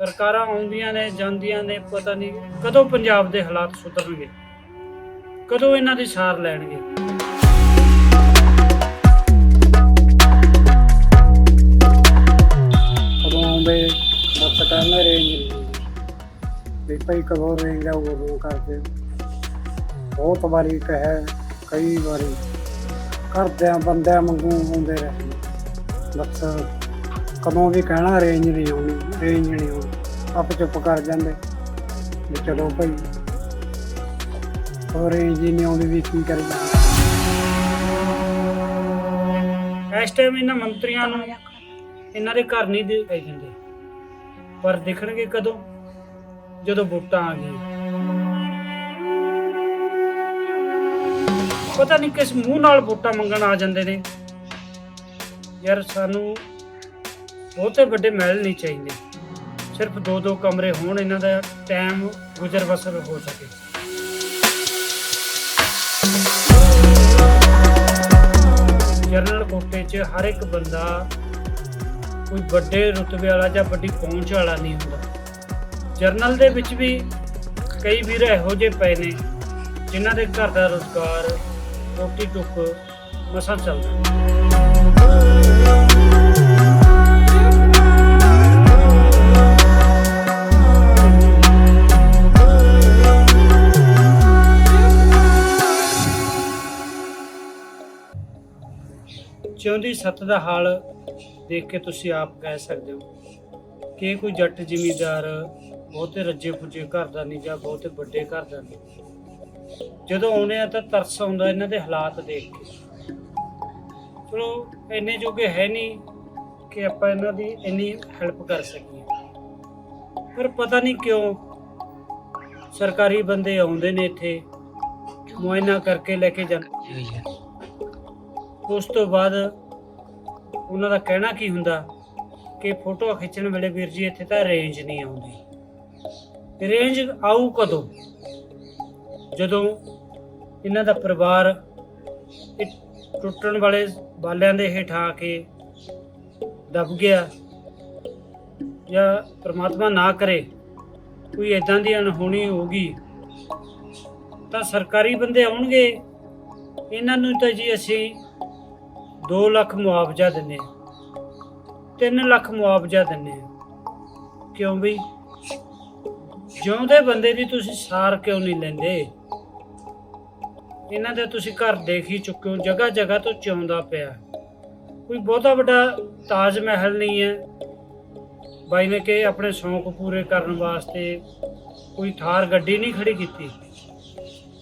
ਸਰਕਾਰਾਂ ਆਉਂਦੀਆਂ ਨੇ, ਜਾਂਦੀਆਂ ਨੇ, ਪਤਾ ਨਹੀਂ ਕਦੋਂ ਪੰਜਾਬ ਦੇ ਹਾਲਾਤ ਸੁਧਰਨਗੇ, ਕਦੋਂ ਇਹਨਾਂ ਦੀ ਸਾਰ ਲੈਣਗੇ। ਕਦੋਂ ਆਉਂਦੇ? ਬਸ ਕਰਨਾ ਰੇਂਜ ਵੀ ਭਾਈ ਕਦੋਂ ਰੇਂਜ ਆਊ, ਉਦੋਂ ਕਰਦੇ ਬਹੁਤ ਵਾਰੀ ਕਹੇ, ਕਈ ਵਾਰੀ ਘਰਦਿਆਂ, ਬੰਦਿਆਂ ਵਾਂਗੂ ਆਉਂਦੇ ਰਹੇ ਬਸ ਕਦੋਂ ਵੀ ਕਹਿਣਾ ਰੇਂਜ ਨਹੀਂ ਆਉਣੀ ਰੇਂਜ ਨਹੀਂ ਆਉਣੀ ਆਪ ਚੁੱਪ ਕਰ ਜਾਂਦੇ। ਵੀ ਚਲੋ ਭਾਈ। ਉਹ ਰੇਂਜ ਹੀ ਨਹੀਂ ਆਉਂਦੀ ਵੀ ਕੀ ਕਰੀਏ। ਇਸ ਟਾਈਮ ਇਹਨਾਂ ਮੰਤਰੀਆਂ ਨੂੰ ਇਹਨਾਂ ਦੇ ਘਰ ਨਹੀਂ ਦਿਖਾਈ ਜਾਂਦੇ। ਪਰ ਦੇਖਣਗੇ ਕਦੋਂ? ਜਦੋਂ ਵੋਟਾਂ ਆ ਗਈਆਂ। ਪਤਾ ਨਹੀਂ ਕਿਸ ਮੂੰਹ ਨਾਲ ਵੋਟਾਂ ਮੰਗਣ ਆ ਜਾਂਦੇ ਨੇ। ਯਾਰ ਸਾਨੂੰ ਬਹੁਤੇ ਵੱਡੇ ਮਹਿਲ ਨਹੀਂ ਚਾਹੀਦੇ। ਸਿਰਫ ਦੋ ਦੋ ਕਮਰੇ ਹੋਣ, ਇਹਨਾਂ ਦਾ ਟਾਈਮ ਗੁਜ਼ਰ ਬਸਰ ਹੋ ਸਕੇ। ਜਰਨਲ ਕੋਟੇ 'ਚ ਹਰ ਇੱਕ ਬੰਦਾ ਕੋਈ ਵੱਡੇ ਰੁਤਬੇ ਵਾਲਾ ਜਾਂ ਵੱਡੀ ਪਹੁੰਚ ਵਾਲਾ ਨਹੀਂ ਹੁੰਦਾ। ਜਰਨਲ ਦੇ ਵਿੱਚ ਵੀ ਕਈ ਵੀਰ ਇਹੋ ਜਿਹੇ ਪਏ ਨੇ, ਜਿਨ੍ਹਾਂ ਦੇ ਘਰ ਦਾ ਰੋਜ਼ਗਾਰ ਰੋਟੀ ਟੁੱਕ ਮਸਾਂ ਚੱਲਦਾ। ਜਿਉਂਦੀ ਸੱਤ ਦਾ ਹਾਲ ਦੇਖ ਕੇ ਤੁਸੀਂ ਆਪ ਕਹਿ ਸਕਦੇ ਹੋ। ਕਿ ਕੋਈ ਜੱਟ ਜ਼ਿਮੀਂਦਾਰ ਬਹੁਤੇ ਰੱਜੇ ਪੁੱਜੇ ਘਰ ਦਾ ਨਹੀਂ ਜਾਂ ਬਹੁਤੇ ਵੱਡੇ ਘਰ ਦਾ ਨਹੀਂ। ਜਦੋਂ ਆਉਨੇ ਆ ਤਾਂ ਤਰਸ ਆਉਂਦਾ ਇਹਨਾਂ ਦੇ ਹਾਲਾਤ ਦੇਖ ਕੇ। ਚਲੋ ਇੰਨੇ ਜੋਗੇ ਹੈ ਨਹੀਂ ਕਿ ਆਪਾਂ ਇਹਨਾਂ ਦੀ ਇੰਨੀ ਹੈਲਪ ਕਰ ਸਕੀਏ। ਪਰ ਪਤਾ ਨਹੀਂ ਕਿਉਂ ਸਰਕਾਰੀ ਬੰਦੇ ਆਉਂਦੇ ਨੇ ਇੱਥੇ ਮੁਆਇਨਾ ਕਰਕੇ ਲੈ ਕੇ ਜਾਂਦੇ ਉਸ ਤੋਂ ਬਾਅਦ ਉਹਨਾਂ ਦਾ ਕਹਿਣਾ ਕੀ ਹੁੰਦਾ? ਕਿ ਫੋਟੋ ਖਿੱਚਣ ਵੇਲੇ ਵੀਰ ਜੀ, ਇੱਥੇ ਤਾਂ ਰੇਂਜ ਨਹੀਂ ਆਉਂਦੀ। ਰੇਂਜ ਆਊ ਕਦੋਂ? ਜਦੋਂ ਇਹਨਾਂ ਦਾ ਪਰਿਵਾਰ ਟੁੱਟਣ ਵਾਲੇ ਬਾਲਿਆਂ ਦੇ ਹੇਠ ਆ ਕੇ ਦਬ ਗਿਆ ਜਾਂ ਪ੍ਰਮਾਤਮਾ ਨਾ ਕਰੇ, ਕੋਈ ਇਦਾਂ ਦੀ ਅਣਹੋਣੀ ਹੋਗੀ ਤਾਂ ਸਰਕਾਰੀ ਬੰਦੇ ਆਉਣਗੇ। ਇਹਨਾਂ ਨੂੰ ਤਾਂ ਜੀ ਅਸੀਂ 2 ਲੱਖ ਮੁਆਵਜ਼ਾ ਦਿੰਨੇ ਆ 3 ਲੱਖ ਮੁਆਵਜ਼ਾ ਦਿੰਨੇ ਆ ਕਿਉਂ ਵੀ ਜਿਉਂਦੇ ਬੰਦੇ ਦੀ ਤੁਸੀਂ ਸਾਰ ਕਿਉਂ ਨਹੀਂ ਲੈਂਦੇ? ਇਹਨਾਂ ਦੇ ਤੁਸੀਂ ਘਰ ਦੇਖ ਹੀ ਚੁੱਕੇ ਹੋ ਜਗ੍ਹਾ ਜਗ੍ਹਾ ਤੋਂ ਚਿਉਂਦਾ ਪਿਆ। ਕੋਈ ਬਹੁਤਾ ਵੱਡਾ ਤਾਜ ਮਹਿਲ ਨਹੀਂ ਹੈ। ਬਾਈ ਨੇ ਕਿ ਆਪਣੇ ਸ਼ੌਂਕ ਪੂਰੇ ਕਰਨ ਵਾਸਤੇ ਕੋਈ ਥਾਰ ਗੱਡੀ ਨਹੀਂ ਖੜੀ ਕੀਤੀ।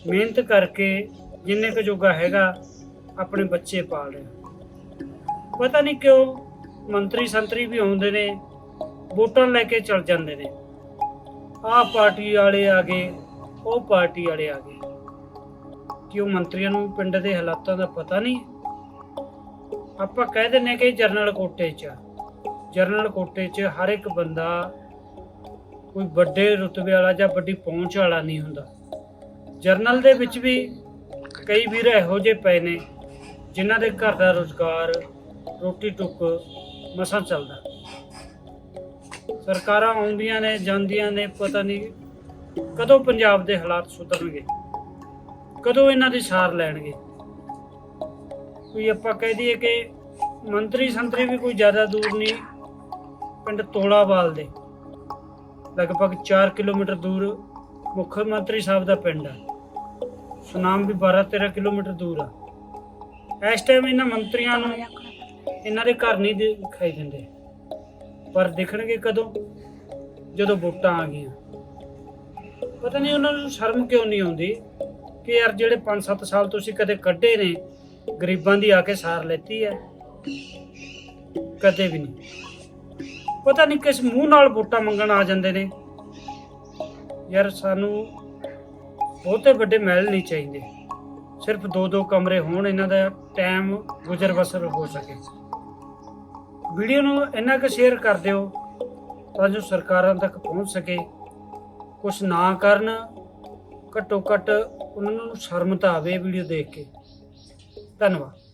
ਮਿਹਨਤ ਕਰਕੇ ਜਿੰਨੇ ਕੁ ਜੋਗਾ ਹੈਗਾ, ਆਪਣੇ ਬੱਚੇ ਪਾਲ ਰਿਹਾ। ਪਤਾ ਨਹੀਂ ਕਿਉਂ ਮੰਤਰੀ ਸੰਤਰੀ ਵੀ ਆਉਂਦੇ ਨੇ, ਵੋਟਾਂ ਲੈ ਕੇ ਚਲ ਜਾਂਦੇ ਨੇ। ਆਹ ਪਾਰਟੀ ਵਾਲੇ ਆ ਗਏ, ਉਹ ਪਾਰਟੀ ਵਾਲੇ ਆ ਗਏ। ਕਿ ਉਹ ਮੰਤਰੀਆਂ ਨੂੰ ਪਿੰਡ ਦੇ ਹਾਲਾਤਾਂ ਦਾ ਪਤਾ ਨਹੀਂ? ਆਪਾਂ ਕਹਿ ਦਿੰਨੇ ਕਿ ਜਰਨਲ ਕੋਟੇ 'ਚ ਆ। ਜਰਨਲ ਕੋਟੇ 'ਚ ਹਰ ਇੱਕ ਬੰਦਾ ਕੋਈ ਵੱਡੇ ਰੁਤਬੇ ਵਾਲਾ ਜਾਂ ਵੱਡੀ ਪਹੁੰਚ ਵਾਲਾ ਨਹੀਂ ਹੁੰਦਾ। ਜਰਨਲ ਦੇ ਵਿੱਚ ਵੀ ਕਈ ਵੀਰ ਇਹੋ ਜਿਹੇ ਪਏ ਨੇ, ਜਿਨ੍ਹਾਂ ਦੇ ਘਰ ਦਾ ਰੋਜ਼ਗਾਰ ਰੋਟੀ ਟੁੱਕ ਮਸਾਂ ਚੱਲਦਾ। ਸਰਕਾਰਾਂ ਆਉਂਦੀਆਂ ਨੇ, ਜਾਂਦੀਆਂ ਨੇ, ਪਤਾ ਨਹੀਂ ਕਦੋਂ ਪੰਜਾਬ ਦੇ ਹਾਲਾਤ ਸੁਧਰਨਗੇ, ਕਦੋਂ ਇਹਨਾਂ ਦੀ ਸਾਰ ਲੈਣਗੇ। ਕੋਈ ਆਪਾਂ ਕਹਿ ਦਈਏ ਕਿ ਮੰਤਰੀ ਸੰਤਰੀ ਵੀ ਕੋਈ ਜ਼ਿਆਦਾ ਦੂਰ ਨਹੀਂ, ਪਿੰਡ ਤੋਲਾਵਾਲ ਦੇ। ਲਗਭਗ 4 ਕਿਲੋਮੀਟਰ ਦੂਰ ਮੁੱਖ ਮੰਤਰੀ ਸਾਹਿਬ ਦਾ ਪਿੰਡ ਆ। ਸੁਨਾਮ ਵੀ 12 13 ਕਿਲੋਮੀਟਰ ਦੂਰ ਆ। ਇਸ ਟਾਈਮ ਇਹਨਾਂ ਮੰਤਰੀਆਂ ਨੂੰ ਇਹਨਾਂ ਦੇ ਘਰ ਨਹੀਂ ਦਿਖਾਈ ਦਿੰਦੇ। ਪਰ ਦਿਖਣਗੇ ਕਦੋਂ? ਜਦੋਂ ਵੋਟਾਂ ਆ ਗਈਆਂ। ਪਤਾ ਨਹੀਂ ਉਹਨਾਂ ਨੂੰ ਸ਼ਰਮ ਕਿਉਂ ਨਹੀਂ ਆਉਂਦੀ ਕਿ ਯਾਰ ਜਿਹੜੇ 5-7 ਸਾਲ ਤੁਸੀਂ ਕਦੇ ਕੱਢੇ ਨੇ, ਗਰੀਬਾਂ ਦੀ ਆ ਕੇ ਸਾਰ ਲੈਤੀ ਹੈ। ਕਦੇ ਵੀ ਨਹੀਂ। ਪਤਾ ਨਹੀਂ ਕਿਸ ਮੂੰਹ ਨਾਲ ਵੋਟਾਂ ਮੰਗਣ ਆ ਜਾਂਦੇ ਨੇ। ਯਾਰ ਸਾਨੂੰ ਬਹੁਤੇ ਵੱਡੇ ਮਹਿਲ ਨਹੀਂ ਚਾਹੀਦੇ। ਸਿਰਫ ਦੋ ਦੋ ਕਮਰੇ ਹੋਣ, ਇਹਨਾਂ ਦਾ ਟਾਈਮ ਗੁਜ਼ਰ ਬਸਰ ਹੋ ਸਕੇ। ਵੀਡੀਓ ਨੂੰ ਇੰਨਾ ਕੁ ਸ਼ੇਅਰ ਕਰ ਦਿਓ ਤਾਂ ਜੋ ਸਰਕਾਰਾਂ ਤੱਕ ਪਹੁੰਚ ਸਕੇ। ਕੁਛ ਨਾ ਕਰਨ, ਘੱਟੋ ਘੱਟ ਉਹਨਾਂ ਨੂੰ ਸ਼ਰਮ ਤਾਂ ਆਵੇ ਵੀਡੀਓ ਦੇਖ ਕੇ। ਧੰਨਵਾਦ।